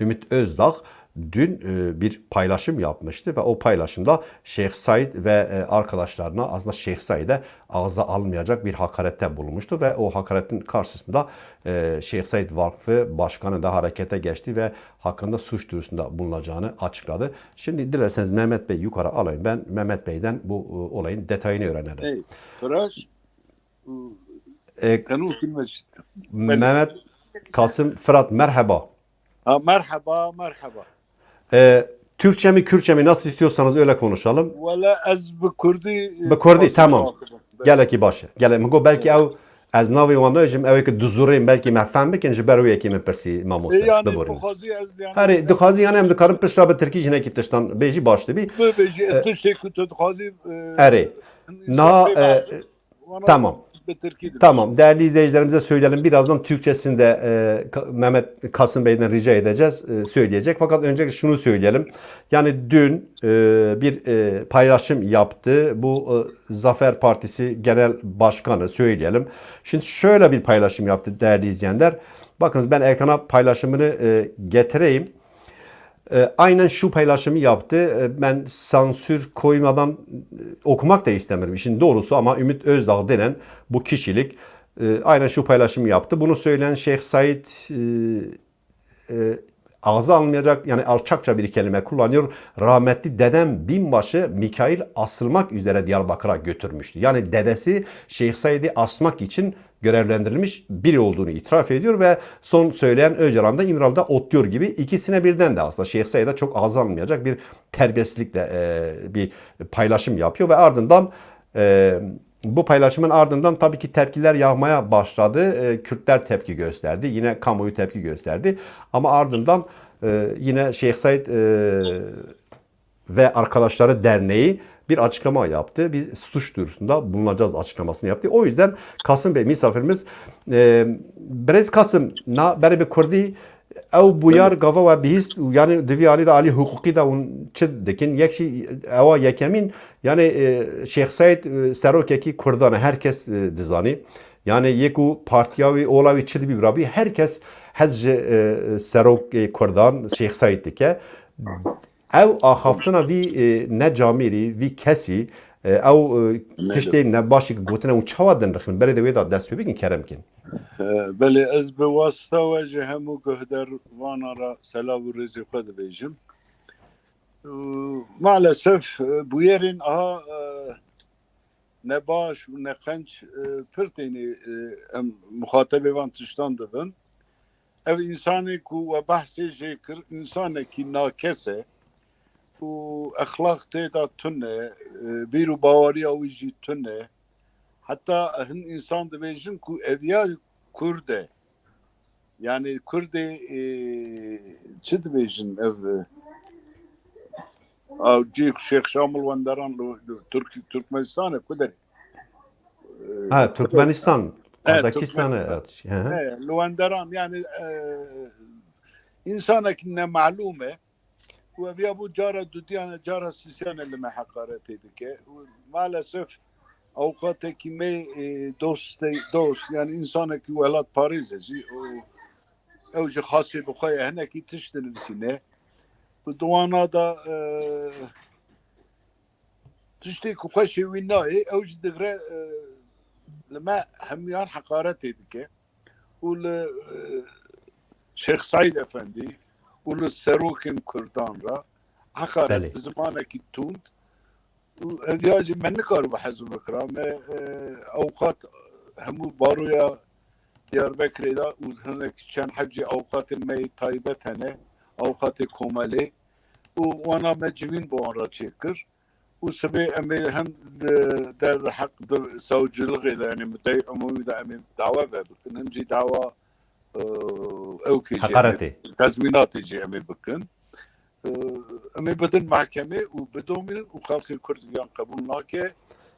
Ümit Özdağ dün e, bir paylaşım yapmıştı ve o paylaşımda Şeyh Said ve e, arkadaşlarına aslında Şeyh Said'e ağza almayacak bir hakarette bulunmuştu ve o hakaretin karşısında e, Şeyh Said Vakfı Başkanı da harekete geçti ve hakkında suç duyurusunda bulunacağını açıkladı. Şimdi dilerseniz Mehmet Bey yukarı alayım. Ben Mehmet Bey'den bu olayın detayını öğrenelim. Hey, Fıraş, e, Kanun Mehmet Kasım Fırat merhaba. Ha, merhaba, merhaba. Ee, Türkçe mi Kürtçe mi nasıl istiyorsanız öyle konuşalım. Valla ez bi Kurdi. E, bi Kurdi tamam. Geleki başı. Gele mi go belki ev ez navi wana jim ev ki duzurim belki mefhem bikin ji ber wekî min pirsî mamoste e, yani dikhazi ez yani. Herî dikhazi yani em dikarim pirsa bi Tirkî jinekî tiştan bêjî baş dibî. Bêjî e, ee, tiştê ku tu dikhazi. Herî. Na tamam. Beterki'dir. Tamam değerli izleyicilerimize söyleyelim. Birazdan Türkçesini de e, Mehmet Kasım Bey'den rica edeceğiz. E, söyleyecek. Fakat önce şunu söyleyelim. Yani dün e, bir e, paylaşım yaptı. Bu e, Zafer Partisi Genel Başkanı söyleyelim. Şimdi şöyle bir paylaşım yaptı değerli izleyenler. Bakınız ben ekrana paylaşımını e, getireyim. E, aynen şu paylaşımı yaptı. E, ben sansür koymadan e, okumak da istemiyorum işin doğrusu ama Ümit Özdağ denen bu kişilik e, aynen şu paylaşımı yaptı. Bunu söyleyen Şeyh Said e, e, ağza alınmayacak yani alçakça bir kelime kullanıyor. Rahmetli dedem binbaşı Mikail asılmak üzere Diyarbakır'a götürmüştü. Yani dedesi Şeyh Said'i asmak için görevlendirilmiş biri olduğunu itiraf ediyor ve son söyleyen Öcalan da İmralı'da otluyor gibi ikisine birden de aslında Şeyh Said'e çok ağza alınmayacak bir terbiyesizlikle e, bir paylaşım yapıyor ve ardından e, bu paylaşımın ardından tabii ki tepkiler yağmaya başladı. E, Kürtler tepki gösterdi. Yine kamuoyu tepki gösterdi. Ama ardından e, yine Şeyh Said e, ve Arkadaşları Derneği bir açıklama yaptı. Biz suç duyurusunda bulunacağız açıklamasını yaptı. O yüzden Kasım Bey misafirimiz e, Brez Kasım na beri bir Kurdi ev buyar gava ve bihist yani divi ali da ali hukuki da un çi dikin yekşi eva yekemin yani e, Şeyh Said e, serokeki Kurdan herkes e, dizani yani yeku partiyavi olavi çi bir rabi herkes hez ji, e, serok e, Kurdan Şeyh Said dike ev axaftina vî e, ne camîrî vî kesî e, ew e, tiştê ne başî gotina û çawa din rixin berê de wê da dest pê bikin kerem kin. بله از به واسطه وجه همو گهدر وانا را سلام و رزی خود بیجم maalesef بویرین آها نباش و نقنچ پرتینی مخاطب وان تشتان دبن ev insanı ku ve bahsi jekir insanı ki nakese u ahlak teda tünne bir bavari avici tünne hatta hin insan dibêjin ku evya kurde yani kurde e, çi dibêjin ev cî Şeyh Şamil Wenderan Türk Türkmenistan'ı kuder Ha Türkmenistan, Evet, Kazakistan'ı Türkmenistan. evet. Hı ve ya bu cara düdüyana cara sisyan elime hakaret edike. Maalesef avukate kime dost dost yani insana ki velat Paris ezi o evci hasi bu kaya hene ki tiştirisine bu duana da tişti kuka şevinayı evci digre lema hemyan hakaret edike ul Şeyh Said Efendi û li serokên Kurdan re heqare bi zimanekî tund ya jî me nikaribe hezû bikira me ewqat hemû baroya Diyarbekirê da û hinek çend hevcî ewqatên me taybet hene ewqatê komelê û wana me civîn bi wan re çêkir em hem der heq di savcılığê de yani müdeyy umumî de em ê dava vebikinin hem jî dava او كي جي Hakareti. تزمينات يجي امي بكن آه، امي بدن محكمة وبدون من وخلق الكرد بيان قبول ناكي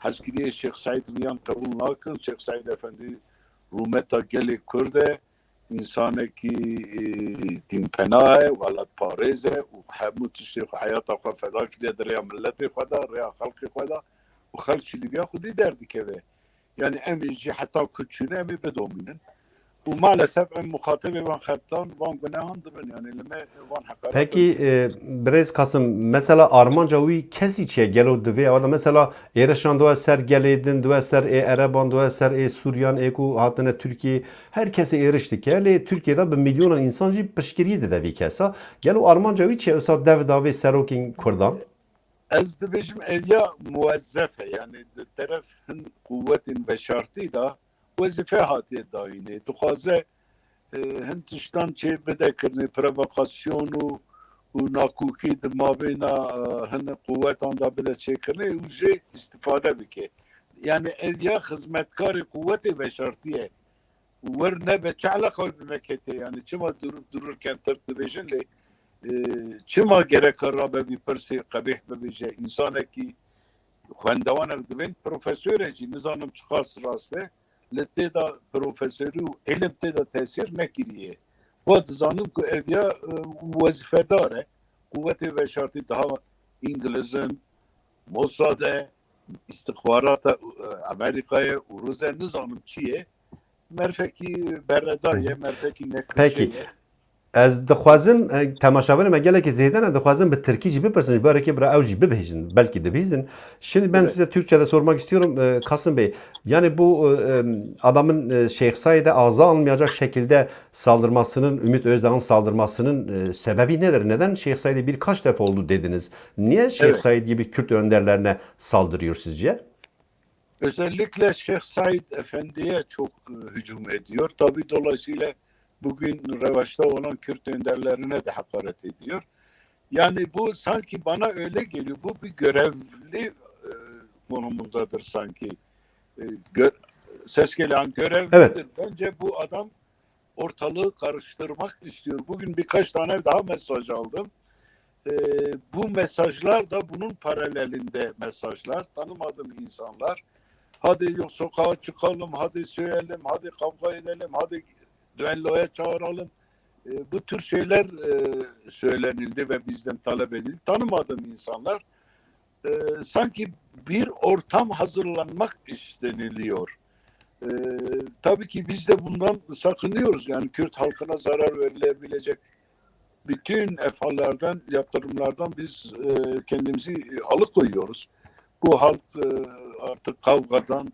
حزكري الشيخ سعيد بيان قبول ناكن الشيخ سعيد افندي رومتا قلي كرده انسانه كي تيم پناه ولد پاريزه وحمو تشتي حياته خو فدا كده دريا ملتي خدا ريا خلقي خدا وخلق اللي بياخد دردي كده يعني امي يجي حتى كتشونه امي و maalesef em muhatebe van xeptan, van gunehan dibin yani lime van hakaret. Peki e, Brez Kasım mesela Armanca wî kesî çiye gelo divê wala mesela êreşan duwe ser gelêdin, duwe ser ê Ereban, duwe ser ê Suryan, ê ku hatine Türkiye her kesê êriş dike. Lê Türkiye'de bi milyonan insan jî pişkiriyê dide vî kesa. Gelo Armanca wî çiye wisa dev davê serokên Kurdan? Ez dibêjim evya muezzef e yani tarefin kuvvetin ve şartî da wezife hatiye dayînê dixwaze e, hin tiştan çê bidekirine provokasyon û û nakûkî di mavêna e, hin kuvvetan da bide çêkirine û jê istifade bike. Yani evya hizmetkarê kuvvetê ve şartiye. Wer nebe çala xwe bimekete yani çima durup dururken tırt dibêjin lê çima gerek rabe bir persi qabih bibêje insanekî xwendewanek dibin profesörê jî nizanim çıkas raste li tê profesörî û elim tê da tesîr nekiriye xwe dizanim ku ev ya wezifedar e. Kuvvetê veşartî daha İngilizin Mossad'e istihbarata Amerika'ya û Rûzê nizanim çi ye? Merfekî berredar ye merfekî Peki. Dixwazim temaşavanê me gelekî zêden e dixwazim bi Tirkî jî bipirsin barekê bira ew jî bibêjin belkî dibîzin. Şimdi ben size Türkçe'de sormak istiyorum e, Kasım Bey. Yani bu e, adamın e, Şeyh Said'e ağza almayacak şekilde saldırmasının, Ümit Özdağ'ın saldırmasının sebebi nedir? Neden Şeyh Said'e birkaç defa oldu dediniz? Niye Şeyh Evet. Said gibi Kürt önderlerine saldırıyor sizce? özellikle Şeyh Said Efendi'ye çok hücum ediyor. Tabi dolayısıyla bugün revaçta olan Kürt önderlerine de hakaret ediyor. Yani bu sanki bana öyle geliyor. Bu bir görevli e, konumundadır sanki. E, gö- ses gelen görevlidir. Evet. Bence bu adam ortalığı karıştırmak istiyor. Bugün birkaç tane daha mesaj aldım. E, bu mesajlar da bunun paralelinde mesajlar. Tanımadığım insanlar hadi yok sokağa çıkalım, hadi söyleyelim, hadi kavga edelim, hadi düelloya çağıralım. E, bu tür şeyler e, söylenildi ve bizden talep edildi. Tanımadığım insanlar e, sanki bir ortam hazırlanmak isteniliyor. E, tabii ki biz de bundan sakınıyoruz. Yani Kürt halkına zarar verilebilecek bütün efallerden, yaptırımlardan biz e, kendimizi alıkoyuyoruz. Bu halk e, artık kavgadan,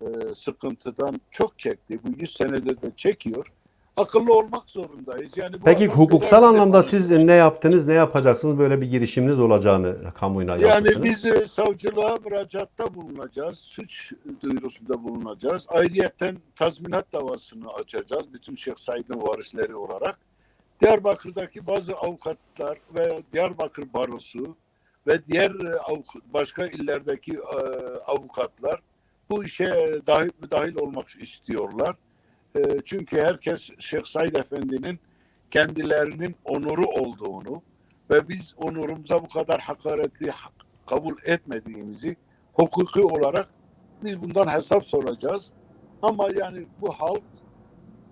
e, sıkıntıdan çok çekti. Bu 100 senedir de çekiyor. Akıllı olmak zorundayız. Yani bu Peki hukuksal anlamda siz ne yaptınız, ne yapacaksınız? Böyle bir girişiminiz olacağını kamuoyuna yani yansıttınız. biz e, savcılığa müracaatta bulunacağız. Suç duyurusunda bulunacağız. Ayrıyeten tazminat davasını açacağız. Bütün Şeyh Said'in varisleri olarak. Diyarbakır'daki bazı avukatlar ve Diyarbakır Barosu ve diğer e, başka illerdeki e, avukatlar bu işe dahil, dahil olmak istiyorlar. E, çünkü herkes Şeyh Said Efendi'nin kendilerinin onuru olduğunu ve biz onurumuza bu kadar hakareti ha- kabul etmediğimizi hukuki olarak biz bundan hesap soracağız. Ama yani bu halk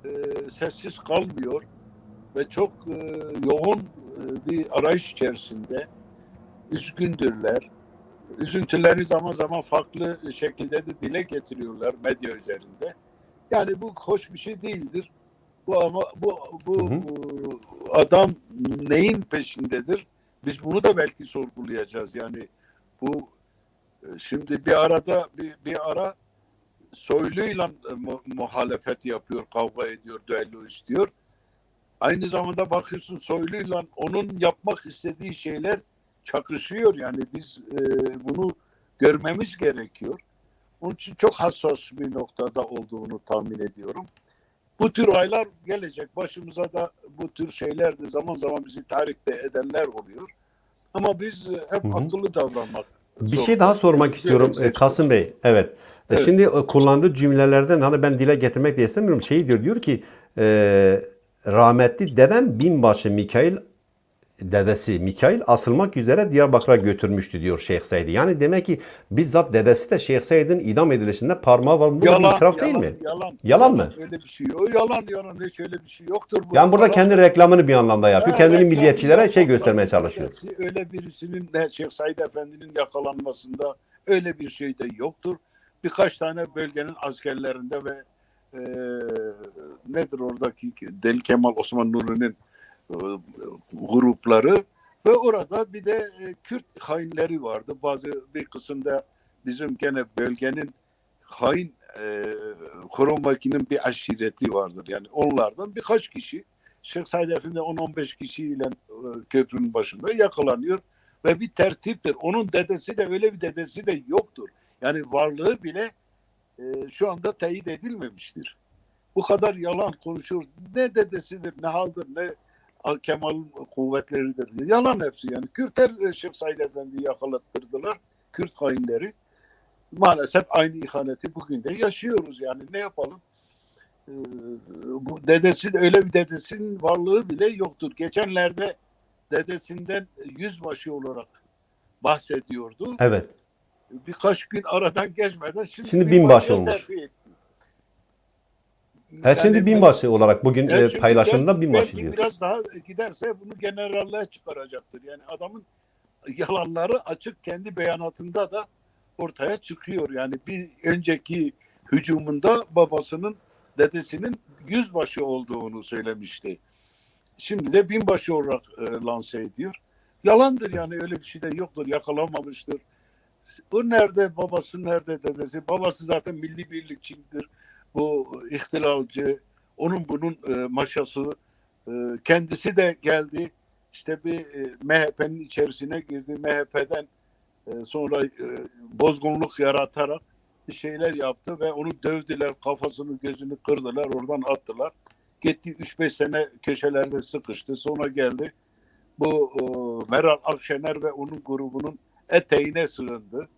e, sessiz kalmıyor ve çok e, yoğun e, bir arayış içerisinde üzgündürler. Üzüntülerini zaman zaman farklı şekilde de dile getiriyorlar medya üzerinde. Yani bu hoş bir şey değildir. Bu ama bu bu, Hı hı. bu adam neyin peşindedir? Biz bunu da belki sorgulayacağız. Yani bu şimdi bir arada bir, bir ara soyluyla e, mu- muhalefet yapıyor, kavga ediyor, düello istiyor. Aynı zamanda bakıyorsun soyluyla onun yapmak istediği şeyler çakışıyor. Yani biz e, bunu görmemiz gerekiyor. Onun için çok hassas bir noktada olduğunu tahmin ediyorum. Bu tür aylar gelecek. Başımıza da bu tür şeyler de zaman zaman bizi tarihte edenler oluyor. Ama biz e, hep Hı hı. akıllı davranmak. Bir şey daha sormak istiyorum e, Kasım Bey. Evet. E, Evet. Şimdi kullandığı cümlelerden hani ben dile getirmek de istemiyorum. Şey diyor diyor ki e, rahmetli dedem binbaşı Mikail dedesi Mikail asılmak üzere Diyarbakır'a götürmüştü diyor Şeyh Said'i. Yani demek ki bizzat dedesi de Şeyh Said'in idam edilişinde parmağı var. Bu da bir itiraf değil mi? Yalan. Yalan mı? Öyle bir şey yok. Yalan yalan hiç öyle bir şey yoktur. Bu Yani burada yalan. kendi reklamını bir anlamda yapıyor. Ha, Kendini milliyetçilere şey göstermeye çalışıyor. birisi- Öyle birisinin de Şeyh Said Efendi'nin yakalanmasında öyle bir şey de yoktur. Birkaç tane bölgenin askerlerinde ve e, nedir oradaki Deli Kemal Osman Nuri'nin grupları ve orada bir de e, Kürt hainleri vardı. Bazı bir kısımda bizim gene bölgenin hain e, bir aşireti vardır. Yani onlardan birkaç kişi Şeyh Said Efendi 10-15 kişiyle e, köprünün başında yakalanıyor ve bir tertiptir. Onun dedesi de öyle bir dedesi de yoktur. Yani varlığı bile e, şu anda teyit edilmemiştir. Bu kadar yalan konuşur. Ne dedesidir, ne haldır, ne Kemal'in kuvvetleridir. Yalan hepsi yani. Kürtler e, Şeyh Said Efendi'yi yakalattırdılar. Kürt hainleri. Maalesef aynı ihaneti bugün de yaşıyoruz yani. Ne yapalım? Ee, bu dedesi de öyle bir dedesinin varlığı bile yoktur. Geçenlerde dedesinden yüzbaşı olarak bahsediyordu. Evet. Birkaç gün aradan geçmeden şimdi, Şimdi binbaşı olmuş. terfi etti. Ha, şimdi Yani binbaşı olarak bugün Evet, e, paylaşımda binbaşı diyor. biraz daha giderse bunu generalliğe çıkaracaktır. Yani adamın yalanları açık kendi beyanatında da ortaya çıkıyor. Yani bir önceki hücumunda babasının dedesinin yüzbaşı olduğunu söylemişti. Şimdi de binbaşı olarak e, lanse ediyor. Yalandır yani öyle bir şey de yoktur. Yakalanmamıştır. O nerede babası nerede dedesi? Babası zaten milli birlikçidir. Bu ihtilalci, onun bunun e, maşası. E, kendisi de geldi. İşte bir e, MHP'nin içerisine girdi. MHP'den e, sonra e, bozgunluk yaratarak bir şeyler yaptı ve onu dövdüler. Kafasını gözünü kırdılar. Oradan attılar. Gitti 3-5 sene köşelerde sıkıştı. Sonra geldi. Bu e, Meral Akşener ve onun grubunun eteğine sığındı.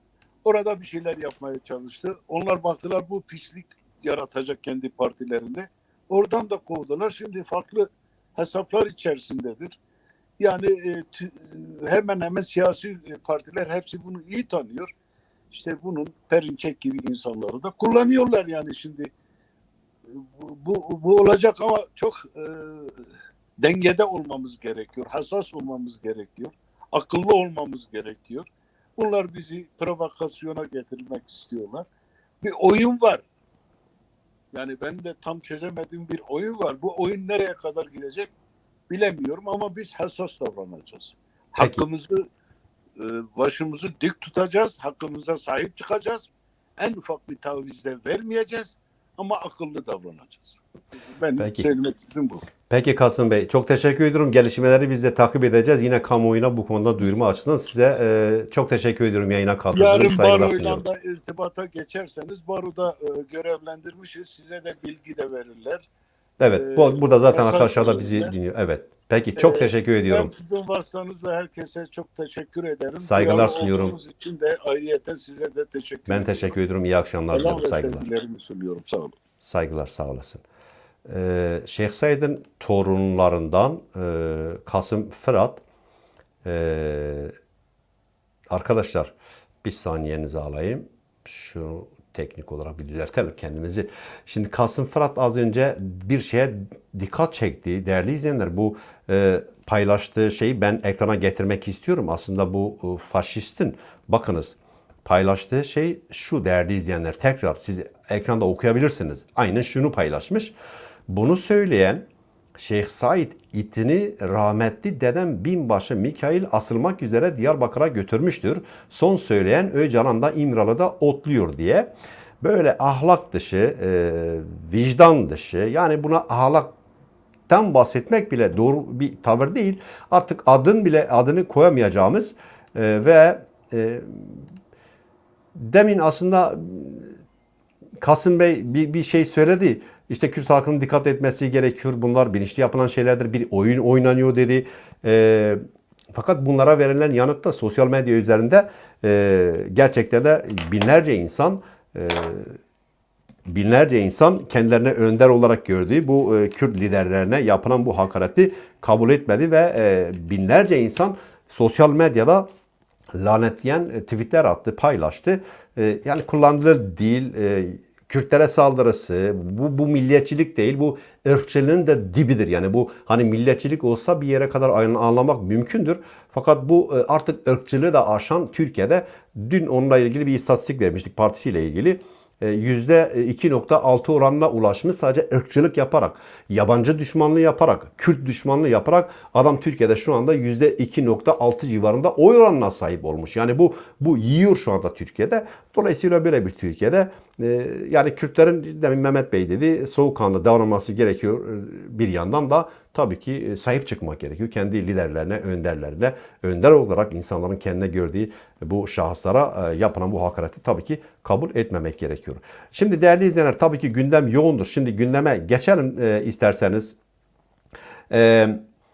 Orada bir şeyler yapmaya çalıştı. Onlar baktılar bu pislik yaratacak kendi partilerinde. Oradan da kovdular. Şimdi farklı hesaplar içerisindedir. Yani e, tü- hemen hemen siyasi partiler hepsi bunu iyi tanıyor. İşte bunun Perinçek gibi insanları da kullanıyorlar yani şimdi. Bu, bu, bu olacak ama çok e, dengede olmamız gerekiyor. Hassas olmamız gerekiyor. Akıllı olmamız gerekiyor. Bunlar bizi provokasyona getirmek istiyorlar. Bir oyun var. Yani ben de tam çözemediğim bir oyun var. Bu oyun nereye kadar gidecek bilemiyorum ama biz hassas davranacağız. Peki. Hakkımızı e, başımızı dik tutacağız. Hakkımıza sahip çıkacağız. En ufak bir taviz de vermeyeceğiz ama akıllı davranacağız. Ben Peki. söylemek istediğim bu. Peki Kasım Bey çok teşekkür ediyorum. Gelişmeleri biz de takip edeceğiz. Yine kamuoyuna bu konuda duyurma açısından size e, çok teşekkür ediyorum yayına katıldığınız Yarın saygılar sunuyorum. baroyla da irtibata geçerseniz baroda e, görevlendirmişiz. Size de bilgi de verirler. Evet bu, burada zaten arkadaşlar da bizi verirler. dinliyor. Evet. Peki çok Ee, teşekkür ediyorum. Sizin vasıtanızla herkese çok teşekkür ederim. Saygılar Duyarlı sunuyorum. olduğunuz için de ayrıyeten size de teşekkür Ben ederim. teşekkür ediyorum. İyi akşamlar Selam diliyorum. Saygılar. sevgilerimi sunuyorum. Sağ olun. Saygılar sağ olasın. Ee, Şeyh Said'in torunlarından e, Kasım Fırat e, arkadaşlar bir saniyenizi alayım. Şu teknik olarak bir düzeltelim kendimizi. Şimdi Kasım Fırat az önce bir şeye dikkat çekti. Değerli izleyenler bu e, paylaştığı şeyi ben ekrana getirmek istiyorum. Aslında bu e, faşistin bakınız paylaştığı şey şu değerli izleyenler. Tekrar siz ekranda okuyabilirsiniz. Aynen şunu paylaşmış. Bunu söyleyen Şeyh Said itini rahmetli dedem binbaşı Mikail asılmak üzere Diyarbakır'a götürmüştür. Son söyleyen Öcalan da İmralı'da otluyor diye. Böyle ahlak dışı, e, vicdan dışı yani buna ahlaktan bahsetmek bile doğru bir tavır değil. Artık adın bile adını koyamayacağımız e, ve e, demin aslında Kasım Bey bir, bir şey söyledi. İşte Kürt halkının dikkat etmesi gerekiyor. Bunlar bilinçli yapılan şeylerdir. Bir oyun oynanıyor dedi. Ee, fakat bunlara verilen yanıt da sosyal medya üzerinde e, gerçekten de binlerce insan e, binlerce insan kendilerine önder olarak gördüğü bu e, Kürt liderlerine yapılan bu hakareti kabul etmedi ve e, binlerce insan sosyal medyada lanetleyen e, tweetler attı, paylaştı. E, yani kullanılır değil, e, Kürtlere saldırısı, bu, bu milliyetçilik değil, bu ırkçılığın da dibidir. Yani bu hani milliyetçilik olsa bir yere kadar an- anlamak mümkündür. Fakat bu e, artık ırkçılığı da aşan Türkiye'de dün onunla ilgili bir istatistik vermiştik partisiyle ilgili. e, %2.6 oranına ulaşmış sadece ırkçılık yaparak, yabancı düşmanlığı yaparak, Kürt düşmanlığı yaparak adam Türkiye'de şu anda %2.6 civarında oy oranına sahip olmuş. Yani bu bu yiyor şu anda Türkiye'de. Dolayısıyla böyle bir Türkiye'de e, yani Kürtlerin demin Mehmet Bey dedi soğukkanlı davranması gerekiyor e, bir yandan da tabii ki e, sahip çıkmak gerekiyor. Kendi liderlerine, önderlerine, önder olarak insanların kendine gördüğü bu şahıslara e, yapılan bu hakareti tabii ki kabul etmemek gerekiyor. Şimdi değerli izleyenler tabii ki gündem yoğundur. Şimdi gündeme geçelim isterseniz. E,